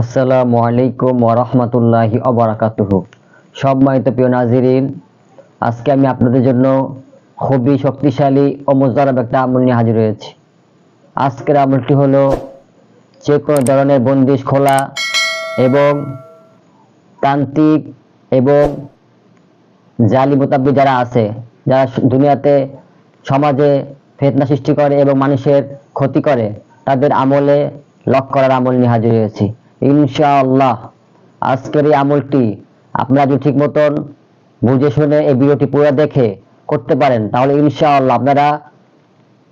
আসসালামু আলাইকুম ওরহমতুল্লাহি অবরাকাতুহু সম্মানিত প্রিয় নাজিরিন, আজকে আমি আপনাদের জন্য খুবই শক্তিশালী ও মোজারব একটা আমল নিয়ে হাজির হয়েছি। আজকের আমলটি হলো যে কোনো ধরনের বন্দিশ খোলা এবং তান্ত্রিক এবং জালি মোতাব্বি যারা আছে, যারা দুনিয়াতে সমাজে ফেতনা সৃষ্টি করে এবং মানুষের ক্ষতি করে, তাদের আমলে লক করার আমল নিয়ে হাজির হয়েছি। ইনশাআল্লাহ। আজকের এই আমলটি আপনারা যদি ঠিক মতন বুঝে শুনে এই ভিডিওটি পুরো দেখে করতে পারেন, তাহলে ইনশাআল্লাহ আপনারা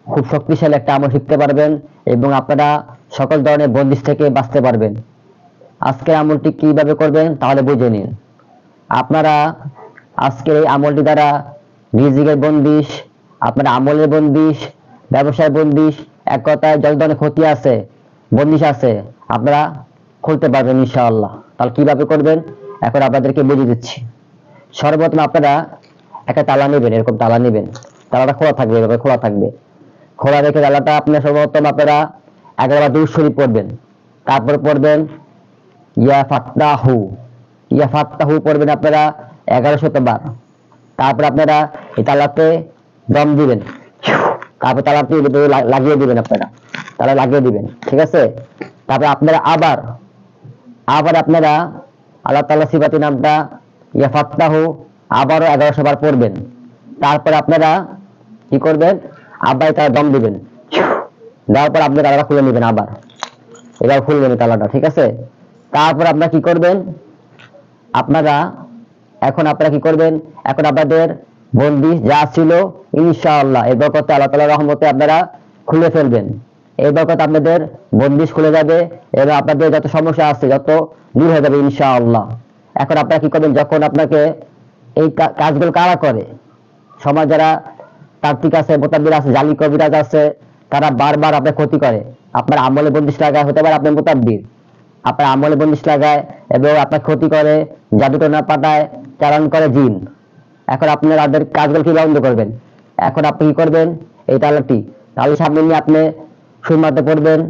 খুব শক্তিশালী একটা আমল শিখতে পারবেন এবং আপনারা সকল ধরনের বন্দিশ থেকে বাঁচতে পারবেন। আজকের আমলটি কীভাবে করবেন, তাহলে বুঝে নিন। আপনারা আজকের এই আমলটি দ্বারা রিজিকের বন্দিশ, আপনার আমলের বন্দিশ ব্যবসায় বন্দিশ, এক কথায় যত ধরনের ক্ষতি আছে, বন্দিশ আছে, আপনারা খুলতে পারবেন ইনশাআল্লাহ। তাহলে কীভাবে করবেন? এখন আপনাদেরকে বুঝিয়ে দিচ্ছি। সর্বপ্রথম আপনারা একটা তালা নেবেন, এরকম তালা নেবেন। তালাটা খোলা থাকবে, এভাবে খোলা থাকবে। খোলা রেখে তালাটা আপনার সর্বপ্রথম আপনারা এগারোবার দূর শরীফ পড়বেন। তারপর পড়বেন, ইয়া ফাত্তাহু। ইয়া ফাত্তাহু পড়বেন আপনারা এগারো শতবার। তারপর আপনারা এই তালাতে দম দিবেন। তারপর তালাতে লাগিয়ে দিবেন আপনারা। তালা লাগিয়ে দিবেন, ঠিক আছে? তারপর আপনারা আবার আবার আপনারা আল্লাহ তাআলা সিফাতি নামটা ইয়া ফাত্তাহু আবারও এগারোশো বার পড়বেন। তারপর আপনারা কি করবেন? আবার তারা দম দিবেন। দেওয়ার পর আপনি তালাটা খুলে নেবেন আবার। এবার খুলবেন তালাটা, ঠিক আছে? তারপর আপনারা কি করবেন? আপনারা এখন আপনারা কি করবেন? এখন আপনাদের বন্দি যা ছিল, ইনশাআল্লাহ, এই বরকতে আল্লাহ তাআলার রহমতে আপনারা খুলে ফেলবেন। এই বরকত আপনাদের বন্দিশ খুলে যাবে এবং আপনাদের যত সমস্যা আছে, যত দূর হয়ে যাবে ইনশাআল্লাহ। এখন আপনারা কি করবেন? যখন আপনাকে এই কাজগুলো কারা করে? সমাজ যারা তাত্ত্বিক আছে মোতাবির আছে, জালি কবিরাজ আছে, তারা বারবার আপনার ক্ষতি করে। আপনার আমলে বন্দিশ লাগায় হতে পারে আপনার মোতাব্বির আপনার আমলে বন্দিশ লাগায় এবং আপনার ক্ষতি করে জাদুটনা পাতায় চালান করে জিন। এখন আপনার তাদের কাজগুলো কি বন্ধ করবেন? এখন আপনি কি করবেন? এই তালাটি। তাহলে সামনে নিয়ে আপনি শুধুমাত্র পড়বেন,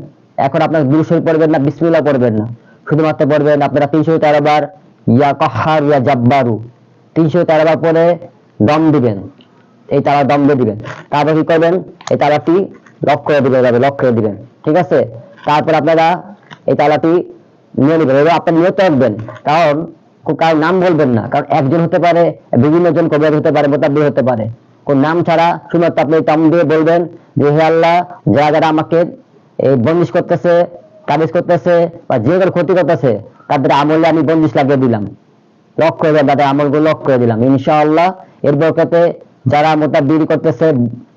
এখন আপনার দুশোই পড়বেন না, বিসমিল্লাহ পড়বেন না। শুধুমাত্র পড়বেন আপনারা তিনশো তেরো বার ইয়া কহার, ইয়া জাব্বারু। তিনশো তেরো বার পরে দম দিবেন। এই তালা দম দিয়ে দিবেন। তারপর কি করবেন? এই তালাটি লক করে দিবেন এভাবে লক করে দিবেন। ঠিক আছে? তারপর আপনারা এই তালাটি নিয়ে নেবেন এবার আপনার নিয়ত রাখবেন। কারণ কারোর নাম বলবেন না। কারণ একজন হতে পারে, বিভিন্ন জন কবিরাজ হতে পারে, মোতাব্বির হতে পারে। কোন নাম ছাড়া শুধুমাত্র আপনি দম দিয়ে বলবেন যে, হে আল্লাহ যারা যারা আমাকে এই বন্দিশ করতেছে কাবিজ করতেছে বা যে কোনো ক্ষতি করতেছে, তাদের আমলে আমি বন্দিশ লাগিয়ে দিলাম। লক করে দেন তাদের আমলগুলো লক করে দিলাম। ইনশাআল্লাহ, এর বরকতে যারা মোতাব্বির করতেছে,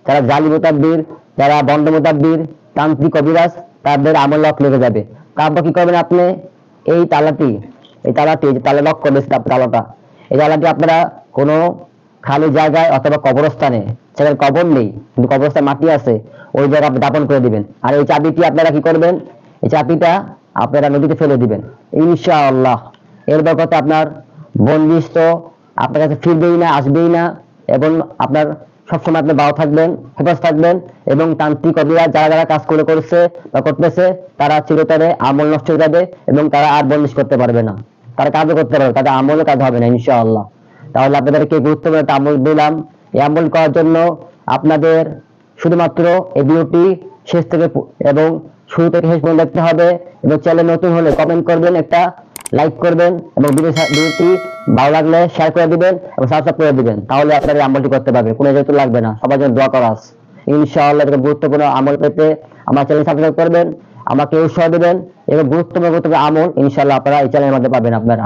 যারা জালি মোতাব্বির, যারা বন্ড মোতাব্বির, তান্ত্রিক কবিরাজ তাদের আমল লক লেগে যাবে। তারপর কি করবেন আপনি? এই তালাটি এই তালাটি তালা লক করবে তালাটা, এই তালাটি আপনারা কোনো খালি জায়গায় অথবা কবরস্থানে, সেখানে কবর নেই, কিন্তু কবরস্থানে মাটি আছে, ওই জায়গায় দাপন করে দিবেন। আর এই চাবিটি আপনারা কি করবেন? এই চাবিটা আপনারা নদীতে ফেলে দিবেন। ইনশাআল্লাহ। এর বরকতে আপনার বন্দিশ তো আপনার কাছে ফিরবেই না, আসবেই না, এবং আপনার সবসময় আপনি ভালো থাকবেন হেফাজ থাকবেন, এবং তান্ত্রিক অভিরা যারা যারা কাজ করে করছে বা করতেছে, তারা চিরতরে আমল নষ্ট হয়ে যাবে, এবং তারা আর বন্দিশ করতে পারবে না। তারা কাজও করতে পারবে তাদের আমলও কাজ হবে না, ইনশাআল্লাহ। তাহলে আপনাদেরকে গুরুত্বপূর্ণ আমল দিলাম। এই আমল করার জন্য আপনাদের শুধুমাত্র এই ভিডিওটি শেষ থেকে এবং শুরু থেকে শেষ পর্যন্ত দেখতে হবে এবং চ্যানেল নতুন হলে কমেন্ট করবেন, একটা লাইক করবেন এবং ভিডিওটি ভালো লাগলে শেয়ার করে দিবেন এবং সাবস্ক্রাইব করে দিবেন। তাহলে আপনারা এই আমলটি করতে পারবেন, কোনো যেহেতু লাগবে না। সবার জন্য দোয়া করা ইনশাআল্লাহ এরকম গুরুত্বপূর্ণ আমল পেতে আমার চ্যানেল সাবস্ক্রাইব করবেন, আমাকে উৎসাহ দেবেন এবং গুরুত্বপূর্ণ গুরুত্বপূর্ণ আমল ইনশাআল্লাহ আপনারা এই চ্যানেলের মধ্যে পাবেন আপনারা।